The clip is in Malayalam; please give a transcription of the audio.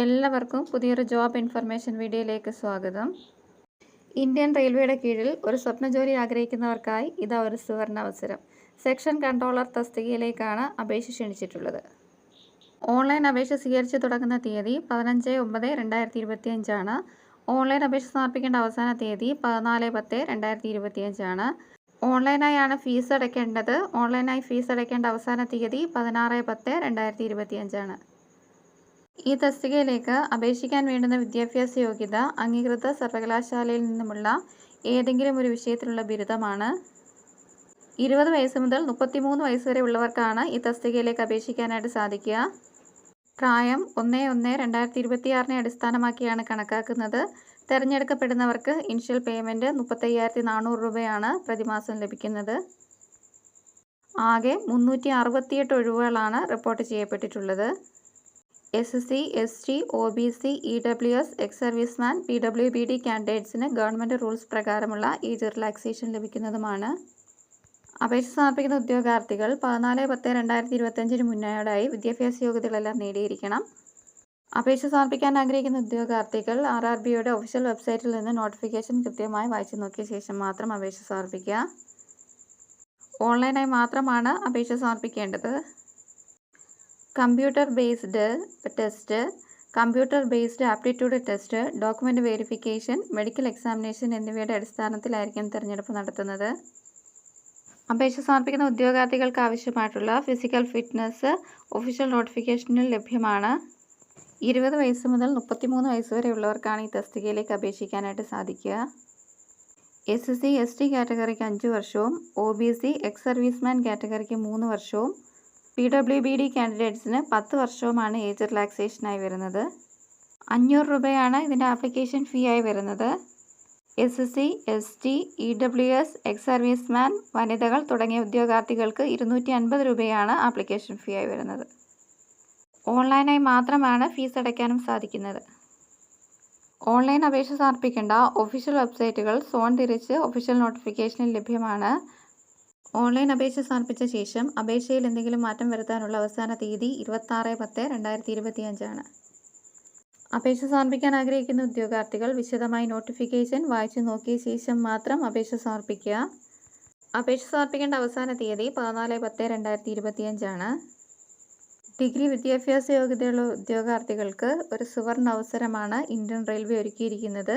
എല്ലാവർക്കും പുതിയൊരു ജോബ് ഇൻഫർമേഷൻ വീഡിയോയിലേക്ക് സ്വാഗതം. ഇന്ത്യൻ റെയിൽവേയുടെ കീഴിൽ ഒരു സ്വപ്ന ജോലി ആഗ്രഹിക്കുന്നവർക്കായി ഇതാ ഒരു സുവർണ അവസരം. സെക്ഷൻ കൺട്രോളർ തസ്തികയിലേക്കാണ് അപേക്ഷ ക്ഷണിച്ചിട്ടുള്ളത്. ഓൺലൈൻ അപേക്ഷ സ്വീകരിച്ചു തുടങ്ങുന്ന തീയതി പതിനഞ്ച് ഒമ്പത് രണ്ടായിരത്തി ഇരുപത്തിയഞ്ചാണ് ഓൺലൈൻ അപേക്ഷ സമർപ്പിക്കേണ്ട അവസാന തീയതി പതിനാല് പത്ത് രണ്ടായിരത്തി ഇരുപത്തിയഞ്ചാണ് ഓൺലൈനായാണ് ഫീസ് അടയ്ക്കേണ്ടത്. ഓൺലൈനായി ഫീസ് അടയ്ക്കേണ്ട അവസാന തീയതി പതിനാറ് പത്ത് രണ്ടായിരത്തി ഇരുപത്തിയഞ്ചാണ് ഈ തസ്തികയിലേക്ക് അപേക്ഷിക്കാൻ വേണ്ടുന്ന വിദ്യാഭ്യാസ യോഗ്യത അംഗീകൃത സർവകലാശാലയിൽ നിന്നുമുള്ള ഏതെങ്കിലും ഒരു വിഷയത്തിലുള്ള ബിരുദമാണ്. ഇരുപത് വയസ്സ് മുതൽ മുപ്പത്തിമൂന്ന് വയസ്സ് വരെ ഉള്ളവർക്കാണ് ഈ തസ്തികയിലേക്ക് അപേക്ഷിക്കാനായിട്ട് സാധിക്കുക. പ്രായം ഒന്ന് ഒന്ന് രണ്ടായിരത്തി ഇരുപത്തിയാറിനെ അടിസ്ഥാനമാക്കിയാണ് കണക്കാക്കുന്നത്. തിരഞ്ഞെടുക്കപ്പെടുന്നവർക്ക് ഇനിഷ്യൽ പേയ്മെന്റ് മുപ്പത്തയ്യായിരത്തി നാനൂറ് രൂപയാണ് പ്രതിമാസം ലഭിക്കുന്നത്. ആകെ മുന്നൂറ്റി അറുപത്തിയെട്ട് ഒഴിവുകളാണ് report ചെയ്യപ്പെട്ടിട്ടുള്ളത്. S C S T O B C E W S ex serviceman P W B D കാൻഡിഡേറ്റ്സിന് government rules പ്രകാരമുള്ള ഏജ് റിലാക്സേഷൻ ലഭിക്കുന്നതുമാണ്. അപേക്ഷ സമർപ്പിക്കുന്ന ഉദ്യോഗാർത്ഥികൾ പതിനാല് പത്ത് രണ്ടായിരത്തി ഇരുപത്തഞ്ചിന് മുന്നോടായി വിദ്യാഭ്യാസ യോഗ്യതകളെല്ലാം നേടിയിരിക്കണം. അപേക്ഷ സമർപ്പിക്കാൻ ആഗ്രഹിക്കുന്ന ഉദ്യോഗാർത്ഥികൾ ആർ ആർ ബിയുടെ ഒഫീഷ്യൽ വെബ്സൈറ്റിൽ നിന്ന് നോട്ടിഫിക്കേഷൻ കൃത്യമായി വായിച്ചു നോക്കിയ ശേഷം മാത്രം അപേക്ഷ സമർപ്പിക്കുക. ഓൺലൈനായി മാത്രമാണ് അപേക്ഷ സമർപ്പിക്കേണ്ടത്. Computer based test computer based aptitude test document verification medical examination എന്നിവയുടെ അടിസ്ഥാനത്തിലായിരിക്കും തിരഞ്ഞെടുപ്പ് നടത്തുന്നത്. അപേക്ഷ സമർപ്പിക്കുന്ന ഉദ്യോഗാർത്ഥികൾക്ക് ആവശ്യമായിട്ടുള്ള ഫിസിക്കൽ ഫിറ്റ്നസ് ഒഫീഷ്യൽ നോട്ടിഫിക്കേഷനിൽ ലഭ്യമാണ്. ഇരുപത് വയസ്സ് മുതൽ മുപ്പത്തിമൂന്ന് വയസ്സ് വരെയുള്ളവർക്കാണ് ഈ തസ്തികയിലേക്ക് അപേക്ഷിക്കാനായിട്ട് സാധിക്കുക. S S C S T കാറ്റഗറിക്ക് അഞ്ച് വർഷവും O B C ex serviceman കാറ്റഗറിക്ക് മൂന്ന് വർഷവും പി ഡബ്ല്യു ബി ഡി കാൻഡിഡേറ്റ്സിന് പത്ത് വർഷവുമാണ് ഏജ് റിലാക്സേഷനായി വരുന്നത്. അഞ്ഞൂറ് രൂപയാണ് ഇതിന്റെ ആപ്ലിക്കേഷൻ ഫീ ആയി വരുന്നത്. S S C S T E W S ex serviceman വനിതകൾ തുടങ്ങിയ ഉദ്യോഗാർത്ഥികൾക്ക് ഇരുന്നൂറ്റി അൻപത് രൂപയാണ് ആപ്ലിക്കേഷൻ ഫീ ആയി വരുന്നത്. ഓൺലൈനായി മാത്രമാണ് ഫീസ് അടയ്ക്കാനും സാധിക്കുന്നത്. ഓൺലൈൻ അപേക്ഷ സമർപ്പിക്കേണ്ട ഒഫീഷ്യൽ വെബ്സൈറ്റുകൾ സോൺ തിരിച്ച് ഒഫീഷ്യൽ നോട്ടിഫിക്കേഷനിൽ ലഭ്യമാണ്. ഓൺലൈൻ അപേക്ഷ സമർപ്പിച്ച ശേഷം അപേക്ഷയിൽ എന്തെങ്കിലും മാറ്റം വരുത്താനുള്ള അവസാന തീയതി ഇരുപത്താറ് പത്ത് രണ്ടായിരത്തി ഇരുപത്തിയഞ്ചാണ് അപേക്ഷ സമർപ്പിക്കാൻ ആഗ്രഹിക്കുന്ന ഉദ്യോഗാർത്ഥികൾ വിശദമായി നോട്ടിഫിക്കേഷൻ വായിച്ചു നോക്കിയ ശേഷം മാത്രം അപേക്ഷ സമർപ്പിക്കുക. അപേക്ഷ സമർപ്പിക്കേണ്ട അവസാന തീയതി പതിനാല് പത്ത് രണ്ടായിരത്തി ഇരുപത്തിയഞ്ചാണ് ഡിഗ്രി വിദ്യാഭ്യാസ യോഗ്യതയുള്ള ഉദ്യോഗാർത്ഥികൾക്ക് ഒരു സുവർണ അവസരമാണ് ഇന്ത്യൻ റെയിൽവേ ഒരുക്കിയിരിക്കുന്നത്.